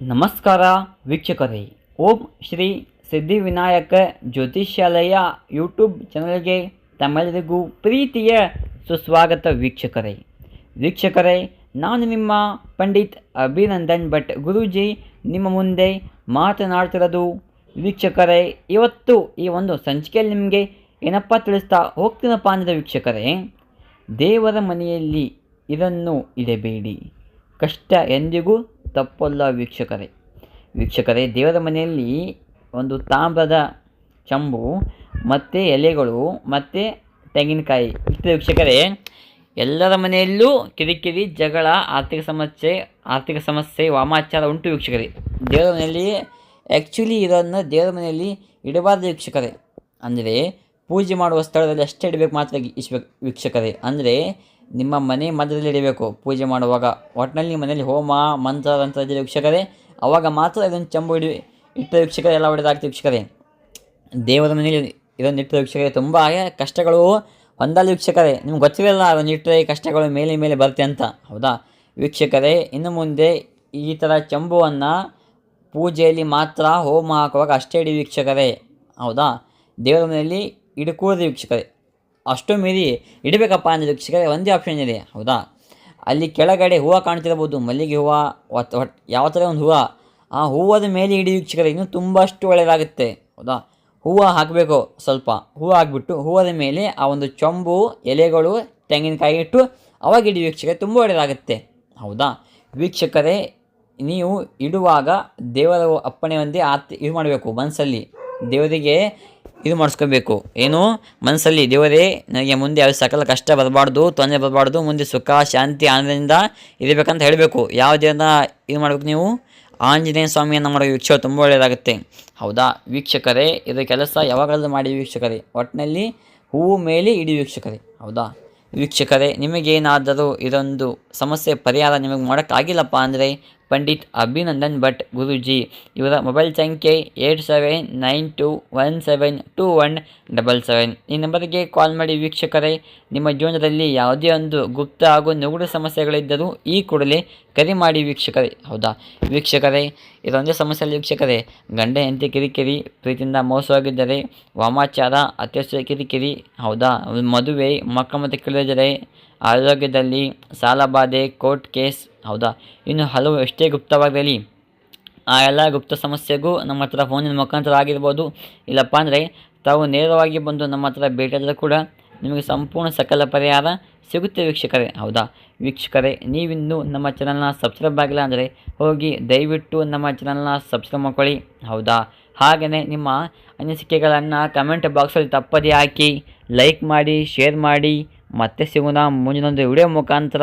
ನಮಸ್ಕಾರ ವೀಕ್ಷಕರೇ. ಓಂ ಶ್ರೀ ಸಿದ್ಧಿವಿನಾಯಕ ಜ್ಯೋತಿಷ್ಯಾಲಯ ಯೂಟ್ಯೂಬ್ ಚಾನಲ್ಗೆ ತಮ್ಮೆಲ್ಲರಿಗೂ ಪ್ರೀತಿಯ ಸುಸ್ವಾಗತ ವೀಕ್ಷಕರೇ. ವೀಕ್ಷಕರೇ, ನಾನು ನಿಮ್ಮ ಪಂಡಿತ್ ಅಭಿನಂದನ್ ಭಟ್ ಗುರೂಜಿ. ನಿಮ್ಮ ಮುಂದೆ ಮಾತನಾಡ್ತಿರೋದು ವೀಕ್ಷಕರೇ, ಇವತ್ತು ಈ ಒಂದು ಸಂಚಿಕೆಯಲ್ಲಿ ನಿಮಗೆ ಏನಪ್ಪ ತಿಳಿಸ್ತಾ ಹೋಗ್ತೀನಪ್ಪ ಅಂದರೆ ವೀಕ್ಷಕರೇ, ದೇವರ ಮನೆಯಲ್ಲಿ ಇದನ್ನು ಇಡಬೇಡಿ. ಕಷ್ಟ ಎಂದಿಗೂ ತಪ್ಪಲ್ಲ ವೀಕ್ಷಕರೇ. ವೀಕ್ಷಕರೇ, ದೇವರ ಮನೆಯಲ್ಲಿ ಒಂದು ತಾಮ್ರದ ಚಂಬು, ಮತ್ತು ಎಲೆಗಳು, ಮತ್ತು ತೆಂಗಿನಕಾಯಿ. ಇಷ್ಟು ವೀಕ್ಷಕರೇ, ಎಲ್ಲರ ಮನೆಯಲ್ಲೂ ಕಿರಿಕಿರಿ, ಜಗಳ, ಆರ್ಥಿಕ ಸಮಸ್ಯೆ ಆರ್ಥಿಕ ಸಮಸ್ಯೆ, ವಾಮಾಚಾರ ಉಂಟು ವೀಕ್ಷಕರೇ. ದೇವರ ಮನೆಯಲ್ಲಿ ಆ್ಯಕ್ಚುಲಿ ಇದನ್ನು ದೇವರ ಮನೆಯಲ್ಲಿ ಇಡಬಾರ್ದು ವೀಕ್ಷಕರೇ. ಅಂದರೆ ಪೂಜೆ ಮಾಡುವ ಸ್ಥಳದಲ್ಲಿ ಅಷ್ಟೇ ಇಡಬೇಕು ಮಾತ್ರ ಇಸ್ಬೇಕು ವೀಕ್ಷಕರೇ. ಅಂದರೆ ನಿಮ್ಮ ಮನೆ ಮಧ್ಯದಲ್ಲಿ ಇಡಬೇಕು. ಪೂಜೆ ಮಾಡುವಾಗ ಒಟ್ಟಿನಲ್ಲಿ ಮನೆಯಲ್ಲಿ ಹೋಮ, ಮಂತ್ರ ಅಂತ ಇದ್ದರೆ ವೀಕ್ಷಕರೇ, ಅವಾಗ ಮಾತ್ರ ಇದನ್ನು ಚಂಬು ಇಡಿ ಇಟ್ಟ ವೀಕ್ಷಕರೇ, ಎಲ್ಲ ಒಳ್ಳೆಯದಾಗ್ತದೆ ವೀಕ್ಷಕರೇ. ದೇವರ ಮನೆಯಲ್ಲಿ ಇದನ್ನು ಇಟ್ಟ ವೀಕ್ಷಕರೇ, ತುಂಬ ಕಷ್ಟಗಳು ಹೊಂದಲ್ಲ ವೀಕ್ಷಕರೇ. ನಿಮ್ಗೆ ಗೊತ್ತಿರಲ್ಲ ಅದನ್ನು ಇಟ್ಟರೆ ಕಷ್ಟಗಳು ಮೇಲೆ ಮೇಲೆ ಬರುತ್ತೆ ಅಂತ. ಹೌದಾ? ವೀಕ್ಷಕರೇ, ಇನ್ನು ಮುಂದೆ ಈ ಥರ ಚಂಬುವನ್ನು ಪೂಜೆಯಲ್ಲಿ ಮಾತ್ರ ಹೋಮ ಹಾಕುವಾಗ ಅಷ್ಟೇ ಇಡಿ ವೀಕ್ಷಕರೇ. ಹೌದಾ? ದೇವರ ಮನೆಯಲ್ಲಿ ಇಡಕೂಡದು ವೀಕ್ಷಕರೇ. ಅಷ್ಟು ಮೀರಿ ಇಡಬೇಕಪ್ಪ ಅಂದರೆ ವೀಕ್ಷಕರೇ ಒಂದೇ ಆಪ್ಷನ್ ಇದೆ. ಹೌದಾ? ಅಲ್ಲಿ ಕೆಳಗಡೆ ಹೂವು ಕಾಣ್ತಿರ್ಬೋದು ಮಲ್ಲಿಗೆ ಹೂವು ಯಾವ ಥರ ಒಂದು ಹೂವು, ಆ ಹೂವದ ಮೇಲೆ ಇಡಿ ವೀಕ್ಷಕರೇ ಇನ್ನೂ ತುಂಬ ಅಷ್ಟು ಒಳ್ಳೆಯದಾಗುತ್ತೆ. ಹೌದಾ? ಹೂವು ಹಾಕಬೇಕು ಸ್ವಲ್ಪ. ಹೂವು ಹಾಕ್ಬಿಟ್ಟು ಹೂವದ ಮೇಲೆ ಆ ಒಂದು ಚೊಂಬು, ಎಲೆಗಳು, ತೆಂಗಿನಕಾಯಿ ಇಟ್ಟು ಅವಾಗ ಇಡಿ ವೀಕ್ಷಕರೇ ತುಂಬ ಒಳ್ಳೆಯದಾಗುತ್ತೆ. ಹೌದಾ? ವೀಕ್ಷಕರೇ, ನೀವು ಇಡುವಾಗ ದೇವರ ಅಪ್ಪಣೆ ಒಂದೇ ಆತ್, ಇದು ಮಾಡಬೇಕು ಮನಸ್ಸಲ್ಲಿ. ದೇವರಿಗೆ ಇದು ಮಾಡಿಸ್ಕೋಬೇಕು. ಏನು? ಮನಸ್ಸಲ್ಲಿ ದೇವರೇ, ನನಗೆ ಮುಂದೆ ಯಾವ ಸಕಲ ಕಷ್ಟ ಬರಬಾರ್ದು, ತೊಂದರೆ ಬರಬಾರ್ದು, ಮುಂದೆ ಸುಖ, ಶಾಂತಿ, ಆನಂದದಿಂದ ಇರಬೇಕಂತ ಹೇಳಬೇಕು. ಯಾವ ದೇವರನ್ನ ಇದು ಮಾಡಬೇಕು ನೀವು? ಆಂಜನೇಯ ಸ್ವಾಮಿಯನ್ನು ಮಾಡೋ ವೀಕ್ಷಕ ತುಂಬ ಒಳ್ಳೆಯದಾಗುತ್ತೆ. ಹೌದಾ? ವೀಕ್ಷಕರೇ, ಇದರ ಕೆಲಸ ಯಾವಾಗಲೂ ಮಾಡಿ ವೀಕ್ಷಕರೇ. ಒಟ್ಟಿನಲ್ಲಿ ಹೂವು ಮೇಲೆ ಇಡಿ ವೀಕ್ಷಕರೇ. ಹೌದಾ? ವೀಕ್ಷಕರೇ, ನಿಮಗೇನಾದರೂ ಇದೊಂದು ಸಮಸ್ಯೆ, ಪರಿಹಾರ ನಿಮಗೆ ಮಾಡೋಕ್ಕಾಗಿಲ್ಲಪ್ಪ ಅಂದರೆ ಪಂಡಿತ್ ಅಭಿನಂದನ್ ಭಟ್ ಗುರೂಜಿ. ಇವರ ಮೊಬೈಲ್ ಸಂಖ್ಯೆ eight seven nine two one seven two one double seven. ಈ ನಂಬರಿಗೆ ಕಾಲ್ ಮಾಡಿ ವೀಕ್ಷಕರೇ, ನಿಮ್ಮ ಜೀವನದಲ್ಲಿ ಯಾವುದೇ ಒಂದು ಗುಪ್ತ ಹಾಗೂ ನುಗುಡು ಸಮಸ್ಯೆಗಳಿದ್ದರೂ ಈ ಕೂಡಲೇ ಕರೆ ಮಾಡಿ ವೀಕ್ಷಕರೇ. ಹೌದಾ? ವೀಕ್ಷಕರೇ, ಇದೊಂದೇ ಸಮಸ್ಯೆಯಲ್ಲಿ ವೀಕ್ಷಕರೇ, ಗಂಡ, ಹೆಂಡತಿ, ಕಿರಿಕಿರಿ, ಪ್ರೀತಿಯಿಂದ ಮೋಸವಾಗಿದ್ದರೆ ವಾಮಾಚಾರ ಅತ್ಯವಶ್ಯ ಕಿರಿಕಿರಿ, ಹೌದಾ? ಮದುವೆ, ಮಕ್ಕಳ ಮತ್ತು ಕಿಳಿದರೆ ಆರೋಗ್ಯದಲ್ಲಿ ಸಾಲಬಾಧೆ, ಕೋರ್ಟ್ ಕೇಸ್ ಹೌದಾ? ಇನ್ನು ಹಲವು ಎಷ್ಟೇ ಗುಪ್ತವಾಗಿರಲಿ ಆ ಎಲ್ಲ ಗುಪ್ತ ಸಮಸ್ಯೆಗೂ ನಮ್ಮ ಹತ್ರ ಫೋನಿನ ಮುಖಾಂತರ ಆಗಿರ್ಬೋದು. ಇಲ್ಲಪ್ಪ ಅಂದರೆ, ತಾವು ನೇರವಾಗಿ ಬಂದು ನಮ್ಮ ಹತ್ರ ಭೇಟಿಯಾದರೂ ಕೂಡ ನಿಮಗೆ ಸಂಪೂರ್ಣ ಸಕಲ ಪರಿಹಾರ ಸಿಗುತ್ತೆ ವೀಕ್ಷಕರೇ. ಹೌದಾ? ವೀಕ್ಷಕರೇ, ನೀವಿನ್ನೂ ನಮ್ಮ ಚಾನಲ್ನ ಸಬ್ಸ್ಕ್ರೈಬ್ ಆಗಿಲ್ಲ ಅಂದರೆ ಹೋಗಿ ದಯವಿಟ್ಟು ನಮ್ಮ ಚಾನಲ್ನ ಸಬ್ಸ್ಕ್ರೈಬ್ ಮಾಡ್ಕೊಳ್ಳಿ. ಹೌದಾ? ಹಾಗೆಯೇ ನಿಮ್ಮ ಅನಿಸಿಕೆಗಳನ್ನು ಕಮೆಂಟ್ ಬಾಕ್ಸಲ್ಲಿ ತಪ್ಪದೇ ಹಾಕಿ ಲೈಕ್ ಮಾಡಿ ಶೇರ್ ಮಾಡಿ. ಮತ್ತೆ ಸಿಗೋಣ ಮುಂದಿನೊಂದು ವಿಡಿಯೋ ಮುಖಾಂತರ.